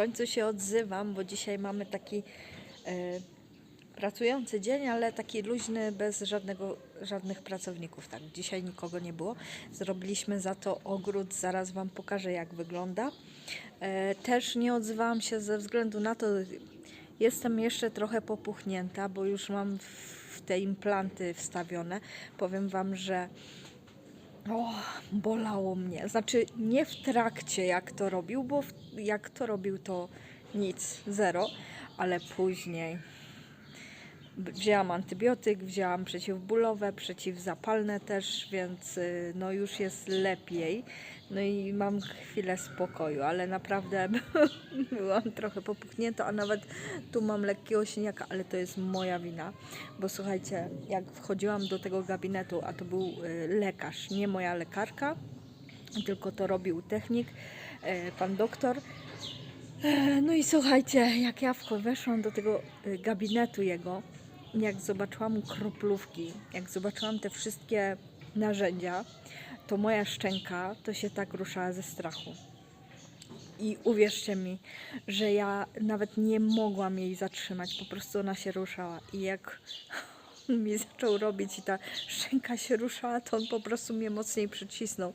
końcu się odzywam, bo dzisiaj mamy taki e, pracujący dzień, ale taki luźny, bez żadnego, żadnych pracowników. Tak, dzisiaj nikogo nie było. Zrobiliśmy za to ogród, zaraz Wam pokażę, jak wygląda. E, też nie odzywałam się ze względu na to, jestem jeszcze trochę popuchnięta, bo już mam w te implanty wstawione. Powiem Wam, że o, bolało mnie. Znaczy nie w trakcie jak to robił, bo w, jak to robił to nic, zero, ale później wzięłam antybiotyk, wzięłam przeciwbólowe, przeciwzapalne też, więc y, no już jest lepiej. No i mam chwilę spokoju, ale naprawdę byłam trochę popuchnięta, a nawet tu mam lekkiego siniaka, ale to jest moja wina, bo słuchajcie, jak wchodziłam do tego gabinetu, a to był y, lekarz, nie moja lekarka, tylko to robił technik, e, pan doktor. E, No i słuchajcie, jak ja weszłam do tego y, gabinetu jego, jak zobaczyłam kroplówki, jak zobaczyłam te wszystkie narzędzia, to moja szczęka to się tak ruszała ze strachu. I uwierzcie mi, że ja nawet nie mogłam jej zatrzymać, po prostu ona się ruszała. I jak on mi zaczął robić i ta szczęka się ruszała, to on po prostu mnie mocniej przycisnął.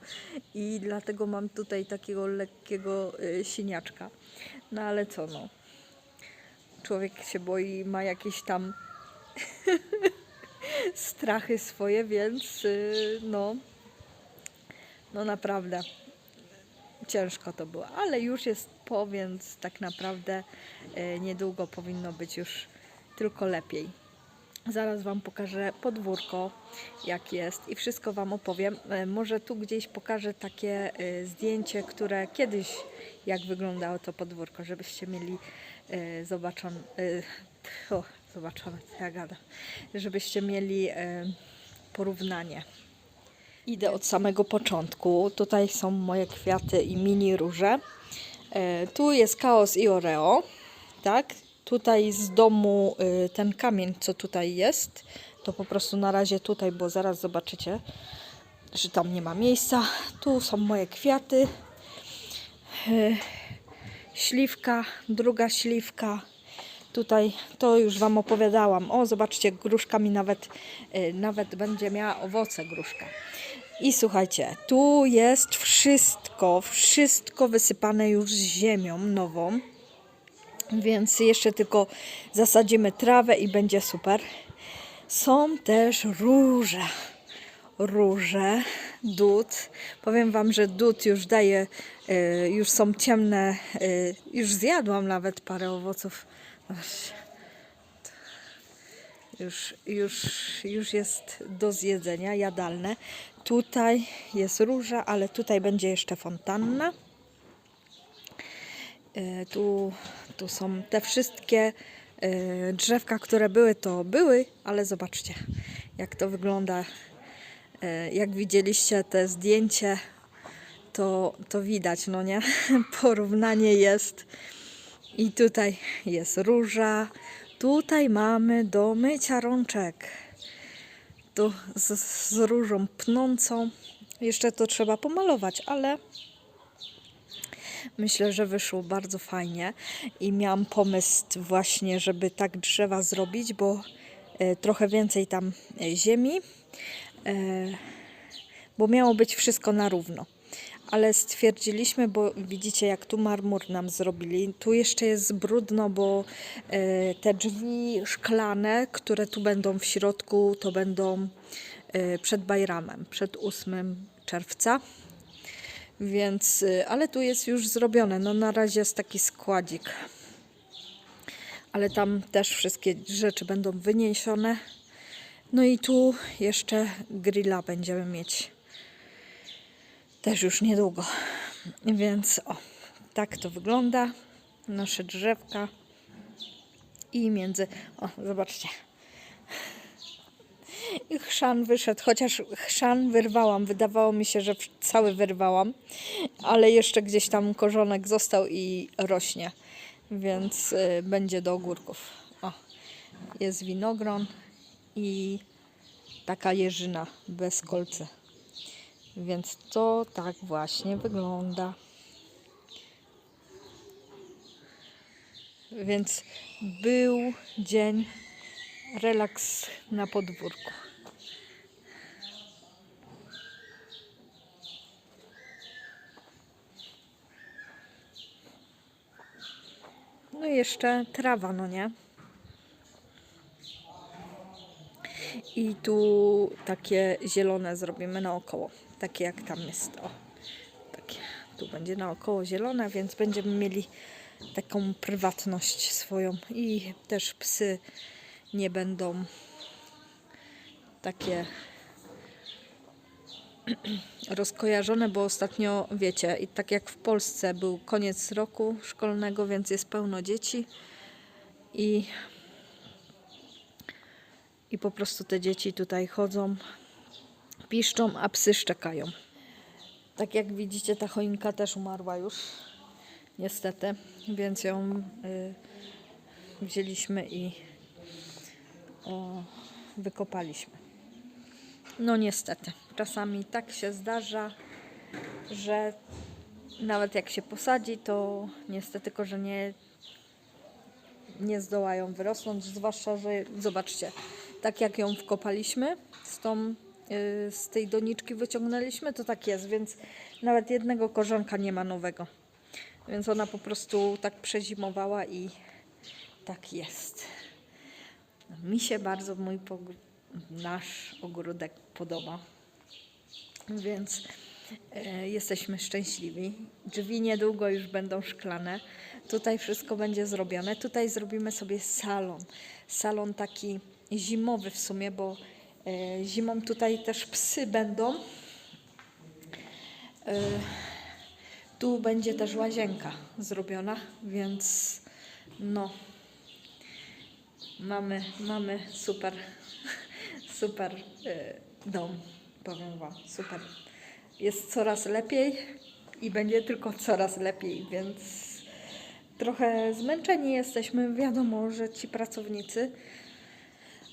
I dlatego mam tutaj takiego lekkiego y, siniaczka. No ale co no. Człowiek się boi, ma jakieś tam strachy swoje, więc y, no, no naprawdę ciężko to było, ale już jest po, więc tak naprawdę y, niedługo powinno być już tylko lepiej. Zaraz Wam pokażę podwórko, jak jest i wszystko Wam opowiem. E, Może tu gdzieś pokażę takie zdjęcie, które kiedyś, jak wyglądało to podwórko, żebyście mieli zobaczone, zobaczone, co ja gadam, żebyście mieli e, porównanie. Idę od samego początku. Tutaj są moje kwiaty i mini róże. E, tu jest chaos i oreo, tak? Tutaj z domu y, ten kamień, co tutaj jest, to po prostu na razie tutaj, bo zaraz zobaczycie, że tam nie ma miejsca. Tu są moje kwiaty. Śliwka, druga śliwka. Tutaj to już Wam opowiadałam. O, zobaczcie, gruszka mi nawet, y, nawet będzie miała owoce gruszka. I słuchajcie, tu jest wszystko, wszystko wysypane już z ziemią nową. Więc jeszcze tylko zasadzimy trawę i będzie super. Są też róże. Róże, dud. Powiem Wam, że dud już daje, y, już są ciemne. y, już zjadłam nawet parę owoców. Już, już, już jest do zjedzenia, jadalne. Tutaj jest róża, ale tutaj będzie jeszcze fontanna. E, Tu, tu są te wszystkie e, drzewka, które były, to były, ale zobaczcie, jak to wygląda. E, Jak widzieliście te zdjęcie, to, to widać, no nie? Porównanie jest. I tutaj jest róża. Tutaj mamy do mycia rączek. Tu z, z różą pnącą. Jeszcze to trzeba pomalować, ale Myślę, że wyszło bardzo fajnie i miałam pomysł właśnie, żeby tak drzewa zrobić, bo e, trochę więcej tam e, ziemi, e, bo miało być wszystko na równo. Ale stwierdziliśmy, bo widzicie jak tu marmur nam zrobili, tu jeszcze jest brudno, bo e, te drzwi szklane, które tu będą w środku, to będą e, przed Bajramem, przed 8 czerwca. Więc, y, ale tu jest już zrobione. No na razie jest taki składzik. Ale tam też wszystkie rzeczy będą wyniesione. No i tu jeszcze grilla będziemy mieć. Też już niedługo. Więc o, tak to wygląda. Nasze drzewka. I między... O, zobaczcie. I chrzan wyszedł, chociaż chrzan wyrwałam. Wydawało mi się, że cały wyrwałam, ale jeszcze gdzieś tam korzonek został i rośnie, więc y, będzie do ogórków. O, jest winogron i taka jeżyna bez kolcy. Więc to tak właśnie wygląda. Więc był dzień relaks na podwórku. No i jeszcze trawa, no nie? I tu takie zielone zrobimy naokoło. Takie jak tam jest. O, takie. Tu będzie naokoło zielone, więc będziemy mieli taką prywatność swoją. I też psy nie będą takie rozkojarzone, bo ostatnio wiecie, i tak jak w Polsce był koniec roku szkolnego, więc jest pełno dzieci i i po prostu te dzieci tutaj chodzą, piszczą, a psy szczekają. Tak jak widzicie, ta choinka też umarła już, niestety, więc ją y, wzięliśmy i o, wykopaliśmy. No niestety, czasami tak się zdarza, że nawet jak się posadzi, to niestety korzenie nie zdołają wyrosnąć, zwłaszcza, że zobaczcie, tak jak ją wkopaliśmy, z, tą, z tej doniczki wyciągnęliśmy, to tak jest, więc nawet jednego korzonka nie ma nowego. Więc ona po prostu tak przezimowała i tak jest. Mi się bardzo mój nasz ogródek podoba. Więc e, jesteśmy szczęśliwi. Drzwi niedługo już będą szklane. Tutaj wszystko będzie zrobione. Tutaj zrobimy sobie salon. Salon taki zimowy w sumie, bo zimą tutaj też psy będą. E, tu będzie też łazienka zrobiona, więc no mamy, mamy super, super e, dom, powiem Wam, super. Jest coraz lepiej i będzie tylko coraz lepiej, więc trochę zmęczeni jesteśmy. Wiadomo, że ci pracownicy,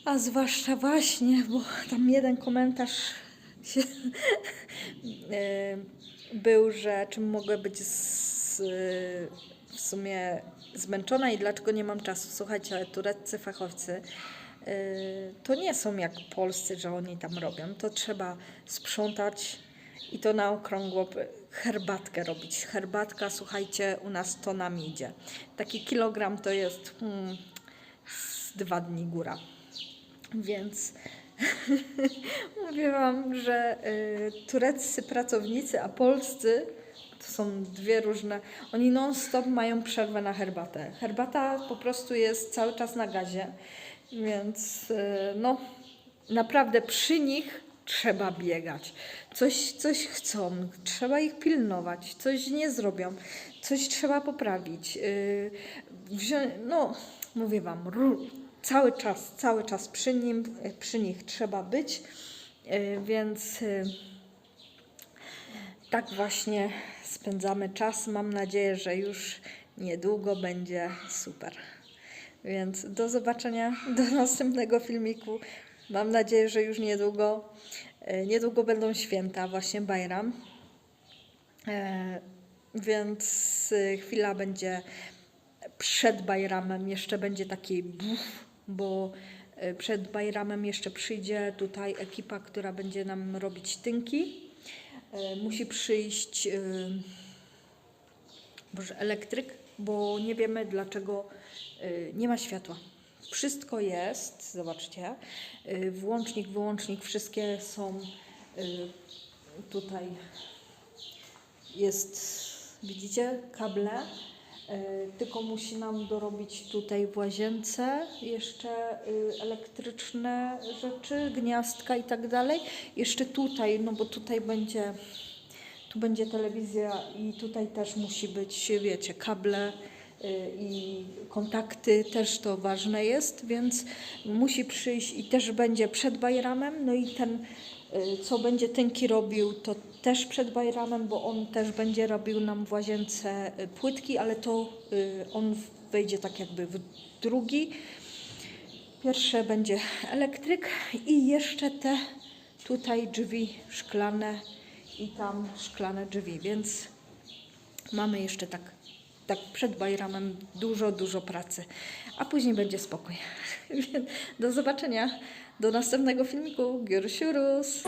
a zwłaszcza właśnie, bo tam jeden komentarz się e, był, że czym mogę być z, w sumie zmęczona i dlaczego nie mam czasu. Słuchajcie, ale tureccy fachowcy e, to nie są jak polscy, że oni tam robią. To trzeba sprzątać i to na okrągło herbatkę robić. Herbatka, słuchajcie, u nas tonami idzie. Taki kilogram to jest hmm, z dwa dni góra. Więc mówię Wam, że y, tureccy pracownicy, a polscy to są dwie różne. Oni non-stop mają przerwę na herbatę. Herbata po prostu jest cały czas na gazie, więc y, no naprawdę przy nich trzeba biegać. Coś, coś chcą, trzeba ich pilnować, coś nie zrobią, coś trzeba poprawić. Yy, no, mówię Wam, cały czas, cały czas przy, nim, przy nich trzeba być, yy, więc yy, tak właśnie spędzamy czas. Mam nadzieję, że już niedługo będzie super. Więc do zobaczenia do następnego filmiku. Mam nadzieję, że już niedługo. E, Niedługo będą święta, właśnie Bajram. E, Więc e, chwila będzie przed Bajramem, jeszcze będzie taki buf, bo e, przed Bajramem jeszcze przyjdzie tutaj ekipa, która będzie nam robić tynki. E, Musi przyjść e, Boże, elektryk, bo nie wiemy dlaczego nie ma światła. Wszystko jest, zobaczcie, włącznik, wyłącznik, wszystkie są tutaj. Jest, widzicie, kable, tylko musi nam dorobić tutaj w łazience jeszcze y, elektryczne rzeczy, gniazdka i tak dalej. Jeszcze tutaj, no bo tutaj będzie tu będzie telewizja i tutaj też musi być, wiecie, kable y, i kontakty, też to ważne jest, więc musi przyjść i też będzie przed Bajramem, no i ten, co będzie Tynki robił, to też przed Bajramem, bo on też będzie robił nam w łazience y, płytki, ale to y, on wejdzie tak jakby w drugi. Pierwsze będzie elektryk i jeszcze te tutaj drzwi szklane i tam szklane drzwi, więc mamy jeszcze tak tak przed Bajramem dużo, dużo pracy, a później będzie spokój. Do zobaczenia, Do następnego filmiku. Görüşürüz.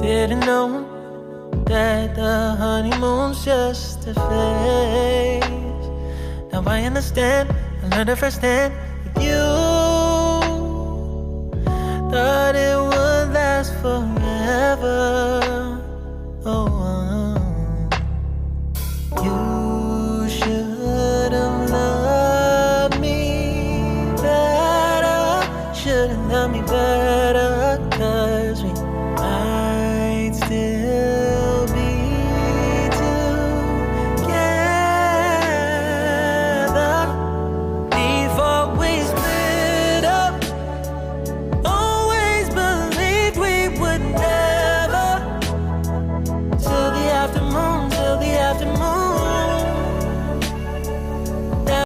Didn't know that the honeymoon's just a phase Understand, I learned it firsthand with you. Thought it would last forever.